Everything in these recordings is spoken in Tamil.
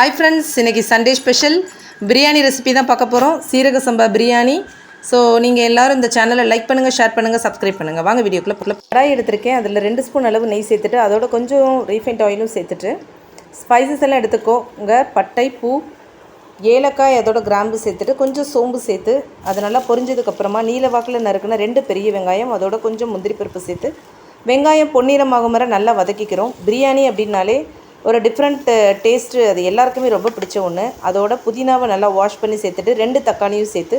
ஹாய் ஃப்ரெண்ட்ஸ் இன்னைக்கு சண்டே ஸ்பெஷல் பிரியாணி ரெசிபி தான் பார்க்க போகிறோம் சீரக சம்பா பிரியாணி ஸோ நீங்கள் எல்லாரும் இந்த சேனலை லைக் பண்ணுங்கள் ஷேர் பண்ணுங்கள் சப்ஸ்கிரைப் பண்ணுங்கள் வாங்க வீடியோக்குள்ளே போகல கடாய் எடுத்திருக்கேன். அதில் ரெண்டு ஸ்பூன் அளவு நெய் சேர்த்துட்டு அதோட கொஞ்சம் ரீஃபைண்ட் ஆயிலும் சேர்த்துட்டு ஸ்பைசஸ் எல்லாம் எடுத்துக்கோங்க பட்டை பூ ஏலக்காய் அதோட கிராம்பு சேர்த்துட்டு கொஞ்சம் சோம்பு சேர்த்து அது நல்லா பொரிஞ்சதுக்கப்புறமா நீல வாக்கில் நறுக்குன ரெண்டு பெரிய வெங்காயம் அதோட கொஞ்சம் முந்திரி பருப்பு சேர்த்து வெங்காயம் பொன்னிறமாகும் வர நல்லா வதக்கிக்கிறோம். பிரியாணி அப்படின்னாலே ஒரு டிஃப்ரெண்ட் டேஸ்ட்டு அது எல்லாருக்குமே ரொம்ப பிடிச்ச ஒன்று அதோட புதினாவை நல்லா வாஷ் பண்ணி சேர்த்துட்டு ரெண்டு தக்காளியும் சேர்த்து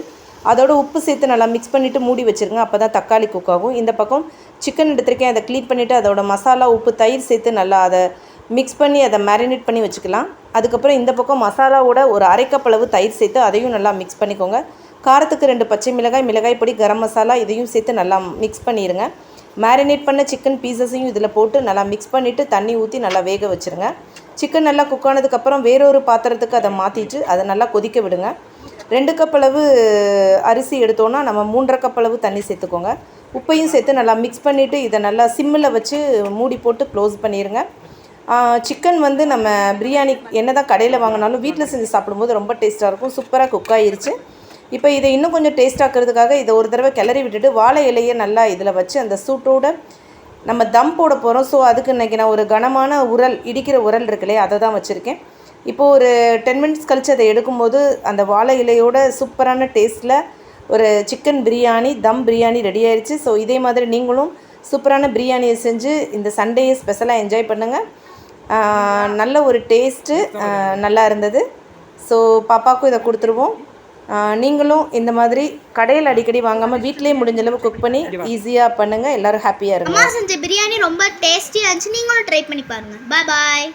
அதோட உப்பு சேர்த்து நல்லா மிக்ஸ் பண்ணிவிட்டு மூடி வச்சுருங்க. அப்போ தான் தக்காளி குக் ஆகும். இந்த பக்கம் சிக்கன் எடுத்திருக்கேன். அதை க்ளீன் பண்ணிவிட்டு அதோட மசாலா உப்பு தயிர் சேர்த்து நல்லா அதை மிக்ஸ் பண்ணி அதை மேரினேட் பண்ணி வச்சுக்கலாம். அதுக்கப்புறம் இந்த பக்கம் மசாலாவோட ஒரு அரைக்கப்பளவு அளவு தயிர் சேர்த்து அதையும் நல்லா மிக்ஸ் பண்ணிக்கோங்க. காரத்துக்கு ரெண்டு பச்சை மிளகாய் மிளகாய் பொடி கரம் மசாலா இதையும் சேர்த்து நல்லா மிக்ஸ் பண்ணிடுங்க மேரினேட் பண்ண சிக்கன் பீசஸையும் இதில் போட்டு நல்லா மிக்ஸ் பண்ணிவிட்டு தண்ணி ஊற்றி நல்லா வேக வச்சுருங்க. சிக்கன் நல்லா குக் ஆனதுக்கப்புறம் வேறொரு பாத்திரத்துக்கு அதை மாற்றிட்டு அதை நல்லா கொதிக்க விடுங்க. ரெண்டு கப் அளவு அரிசி எடுத்தோன்னா நம்ம மூன்றரை கப் அளவு தண்ணி சேர்த்துக்கோங்க. உப்பையும் சேர்த்து நல்லா மிக்ஸ் பண்ணிவிட்டு இதை நல்லா சிம்மில் வச்சு மூடி போட்டு க்ளோஸ் பண்ணிடுங்க சிக்கன் வந்து நம்ம பிரியாணி என்ன தான் கடையில் வாங்கினாலும் வீட்டில் செஞ்சு சாப்பிடும்போது ரொம்ப டேஸ்ட்டாக இருக்கும். சூப்பராக குக் ஆயிருச்சு. இப்போ இதை இன்னும் கொஞ்சம் டேஸ்ட் ஆக்கிறதுக்காக இதை ஒரு தடவை கிளறி விட்டுட்டு வாழை இலையை நல்லா இதில் வச்சு அந்த சூட்டோட நம்ம தம் போட போகிறோம் ஸோ அதுக்கு இன்றைக்கி நான் ஒரு கனமான உரல் இடிக்கிற உரல் இருக்கு இல்லையா? அதை தான் வச்சுருக்கேன். இப்போது ஒரு டென் மினிட்ஸ் கழித்து அதை எடுக்கும்போது அந்த வாழை இலையோட சூப்பரான டேஸ்ட்டில் ஒரு சிக்கன் பிரியாணி தம் பிரியாணி ரெடி ஆயிடுச்சு ஸோ இதே மாதிரி நீங்களும் சூப்பரான பிரியாணியை செஞ்சு இந்த சண்டேயை ஸ்பெஷலாக என்ஜாய் பண்ணுங்கள் நல்ல ஒரு டேஸ்ட்டு நல்லா இருந்தது. ஸோ பாப்பாவுக்கும் இதை கொடுத்துருவோம். நீங்களும் இந்த மாதிரி கடையில் அடிக்கடி வாங்காமல் வீட்டிலேயே முடிஞ்ச அளவு குக் பண்ணி ஈஸியாக பண்ணுங்கள் எல்லோரும் ஹாப்பியாக இருங்க. அம்மா செஞ்ச பிரியாணி ரொம்ப டேஸ்டியாக இருந்துச்சு. நீங்களும் ட்ரை பண்ணி பாருங்கள் பாய் பாய்